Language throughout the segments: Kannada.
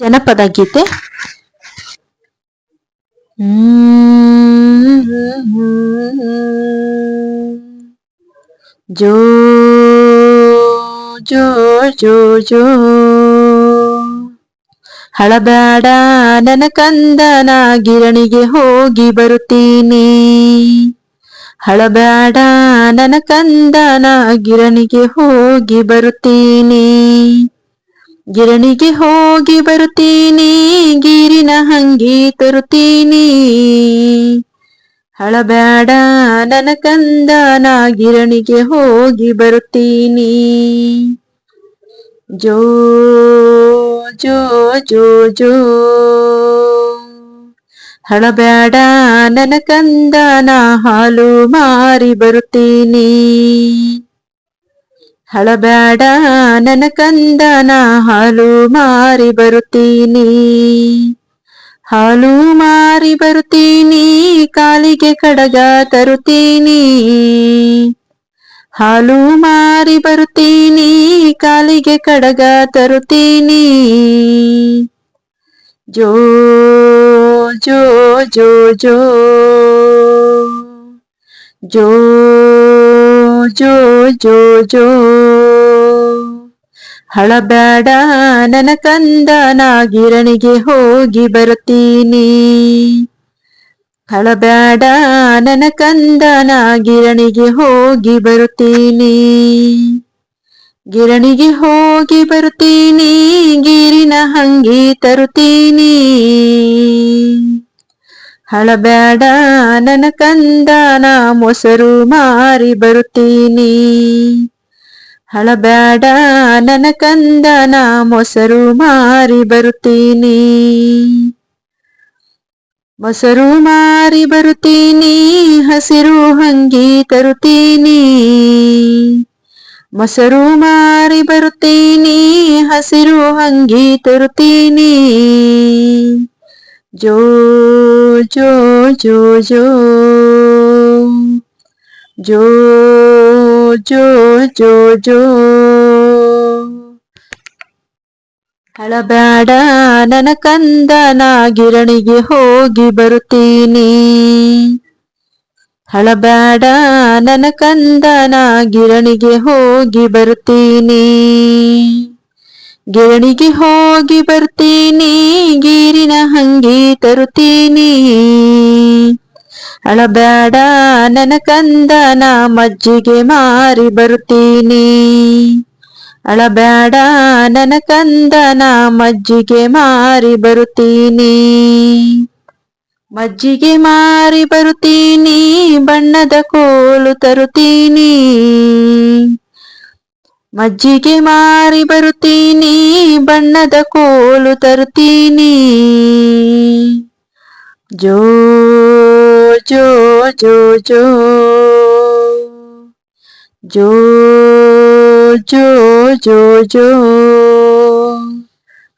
ಜನಪದ ಗೀತೆ. ಜೋ ಜೋ ಜೋ ಜೋ. ಹಳಬೇಡ ನನ್ನ ಕಂದನ ಗಿರಣಿಗೆ ಹೋಗಿ ಬರುತ್ತೀನಿ. ಹಳಬೇಡ ನನ್ನ ಕಂದನ ಗಿರಣಿಗೆ ಹೋಗಿ ಬರುತ್ತೀನಿ. ಗಿರಣಿಗೆ ಹೋಗಿ ಬರುತ್ತೀನಿ, ಗಿರಿನ ಹಂಗಿ ತರುತ್ತೀನಿ. ಹಳಬೇಡ ನನ್ನ ಕಂದನ ಗಿರಣಿಗೆ ಹೋಗಿ ಬರುತ್ತೀನಿ. ಜೋ ಜೋ ಜೋ ಜೋ. ಹಳಬೇಡ ನನ್ನ ಕಂದನ ಹಾಲು ಮಾರಿ ಬರುತ್ತೀನಿ. ಹಳಬೇಡ ನನ ಕಂದನ ಹಾಲು ಮಾರಿ ಬರುತ್ತೀನಿ. ಹಾಲು ಮಾರಿ ಬರುತ್ತೀನಿ, ಕಾಲಿಗೆ ಕಡಗ ತರುತ್ತೀನಿ. ಹಾಲು ಮಾರಿ ಬರುತ್ತೀನಿ, ಕಾಲಿಗೆ ಕಡಗ ತರುತ್ತೀನಿ. ಜೋ ಜೋ ಜೋ ಜೋ ಜೋ ಜೋ ಜೋ ಜೋ. ಹಳಬೇಡ ನನ ಕಂದನ ಗಿರಣಿಗೆ ಹೋಗಿ ಬರುತ್ತೀನಿ. ಹಳಬೇಡ ನನ ಕಂದನ ಗಿರಣಿಗೆ ಹೋಗಿ ಬರುತ್ತೀನಿ. ಗಿರಣಿಗೆ ಹೋಗಿ ಬರುತ್ತೀನಿ, ಗಿರಿನ ಹಂಗಿ ತರುತ್ತೀನಿ. ಹಳಬೇಡ ನನ್ನ ಕಂದನ ಮೊಸರು ಮಾರಿ ಬರುತ್ತೀನಿ. ಹಳಬೇಡ ನನ ಕಂದನ ಮೊಸರು ಮಾರಿ ಬರುತ್ತೀನಿ. ಮೊಸರು ಮಾರಿ ಬರುತ್ತೀನಿ, ಹಸಿರು ಹಂಗಿ ತರುತ್ತೀನಿ. ಮೊಸರು ಮಾರಿ ಬರುತ್ತೀನಿ, ಹಸಿರು ಹಂಗಿ ತರುತ್ತೀನಿ. ಜೋ ಜೋ ಜೋ ಜೋ ಜೋ ಜೋ ಜೋ ಜೋ. ಅಳಬೇಡ ನನ ಕಂದನ ಗಿರಣಿಗೆ ಹೋಗಿ ಬರುತ್ತೀನಿ. ಅಳಬೇಡ ನನ ಕಂದನ ಗಿರಣಿಗೆ ಹೋಗಿ ಬರುತ್ತೀನಿ. ಗಿರಣಿಗೆ ಹೋಗಿ ಬರ್ತೀನಿ ಗೀರಿನ ಹಂಗಿ ತರುತ್ತೀನಿ. ಅಳಬೇಡ ನನ್ನ ಕಂದನ ಮಜ್ಜಿಗೆ ಮಾರಿ ಬರುತ್ತೀನಿ. ಅಳಬೇಡ ನನ್ನ ಕಂದನ ಮಜ್ಜಿಗೆ ಮಾರಿ ಬರುತ್ತೀನಿ. ಮಜ್ಜಿಗೆ ಮಾರಿ ಬರುತ್ತೀನಿ, ಬಣ್ಣದ ಕೋಲು ತರುತ್ತೀನಿ. ಮಜ್ಜಿಗೆ ಮಾರಿ ಬರುತ್ತೀನಿ, ಬಣ್ಣದ ಕೋಲು ತರುತ್ತೀನಿ. ಜೋ ಜೋ ಜೋ ಜೋ. ಜೋ ಜೋ ಜೋ ಜೋ.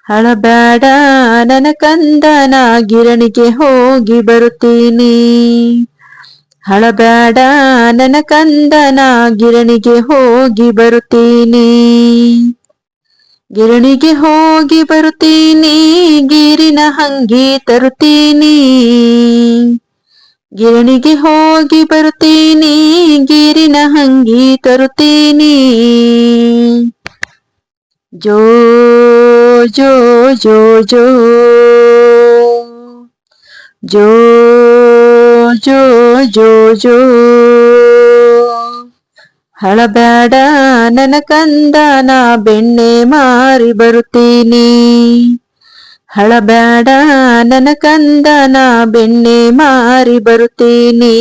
ಹಳಬೇಡ ನನ ಕಂದನ ಗಿರಣಿಗೆ ಹೋಗಿ ಬರುತ್ತೀನಿ. ಹಳಬೇಡ ನನ ಕಂದನ ಗಿರಣಿಗೆ ಹೋಗಿ ಬರುತ್ತೀನಿ. ಗಿರಣಿಗೆ ಹೋಗಿ ಬರುತ್ತೀನಿ, ಗಿರಿನ ಹಂಗಿ ತರುತ್ತೀನಿ. ಗಿರಣಿಗೆ ಹೋಗಿ ಬರುತ್ತೀನಿ, ಗಿರಿನ ಹಂಗಿ ತರುತ್ತೀನಿ. ಜೋ ಜೋ ಜೋ ಜೋ. ಜೋ ಜೋ ಜೋ ಜೋ. ಹಳಬೇಡ ನನ್ನ ಕಂದನ ಬೆಣ್ಣೆ ಮಾರಿ ಬರುತ್ತೀನಿ. ಹಳಬೇಡ ನನ ಕಂದನ ಬೆಣ್ಣೆ ಮಾರಿ ಬರುತ್ತೀನಿ.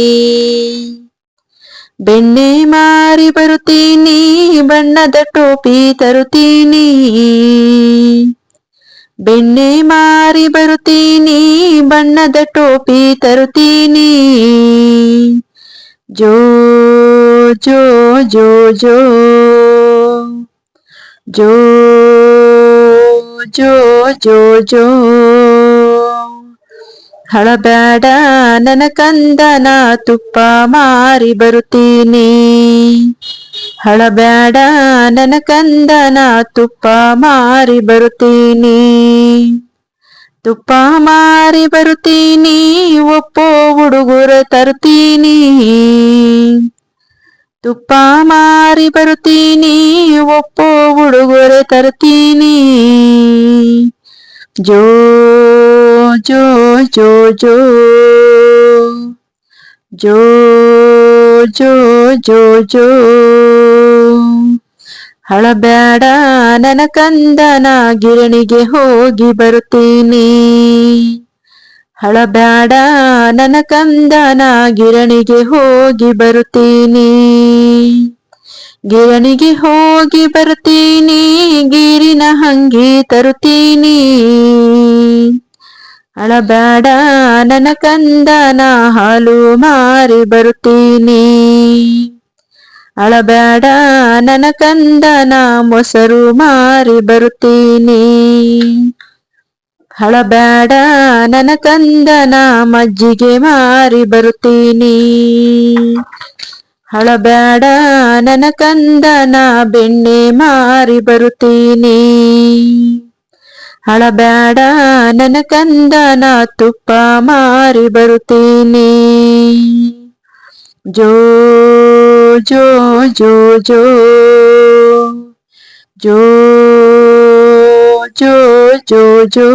ಬೆಣ್ಣೆ ಮಾರಿ ಬರುತ್ತೀನಿ, ಬಣ್ಣದ ಟೋಪಿ ತರುತ್ತೀನಿ. ಬೆಣ್ಣೆ ಮಾರಿ ಬರುತ್ತೀನಿ, ಬಣ್ಣದ ಟೋಪಿ ತರುತ್ತೀನಿ. ಜೋ ಜೋ ಜೋ ಜೋ ಜೋ ಜೋ ಜೋ ಜೋ. ಹಳಬೇಡ ನನ ಕಂದನ ತುಪ್ಪ ಮಾರಿ ಬರುತ್ತೀನಿ. ಹಳಬೇಡ ನನ ಕಂದನ ತುಪ್ಪ ಮಾರಿ ಬರುತ್ತೀನಿ. ತುಪ್ಪ ಮಾರಿ ಬರುತ್ತೀನಿ, ಒಪ್ಪೋ ಉಡುಗೊರೆ ತರುತ್ತೀನಿ. ತುಪ್ಪ ಮಾರಿ ಬರುತ್ತೀನಿ, ಒಪ್ಪೋ ಉಡುಗೊರೆ ತರ್ತೀನಿ. ಜೋ ಜೋ ಜೋ ಜೋ. ಜೋ ಜೋ ಜೋ ಜೋ. ಹಳಬ್ಯಾಡ ನನ ಕಂದನ ಗಿರಣಿಗೆ ಹೋಗಿ ಬರುತ್ತೀನಿ. ಹಳಬೇಡ ನನ ಕಂದನ ಗಿರಣಿಗೆ ಹೋಗಿ ಬರುತ್ತೀನಿ. ಗಿರಣಿಗೆ ಹೋಗಿ ಬರ್ತೀನಿ, ಗಿರಿನ ಹಂಗಿ ತರುತ್ತೀನಿ. ಅಳಬೇಡ ನನ್ನ ಕಂದನ ಹಾಲು ಮಾರಿ ಬರುತ್ತೀನಿ. ಅಳಬೇಡ ನನ್ನ ಕಂದನ ಮೊಸರು ಮಾರಿ ಬರುತ್ತೀನಿ. ಹಳಬೇಡ ನನ್ನ ಕಂದನ ಮಜ್ಜಿಗೆ ಮಾರಿ ಬರುತ್ತೀನಿ. ಹಳಬೇಡ ನನ ಕಂದನ ಬೆಣ್ಣೆ ಮಾರಿ ಬರುತ್ತೀನಿ. ಹಳಬೇಡ ನನ ಕಂದನ ತುಪ್ಪ ಮಾರಿ ಬರುತ್ತೀನಿ. ಜೋ ಜೋ ಜೋ ಜೋ ಜೋ ಜೋ ಜೋ ಜೋ.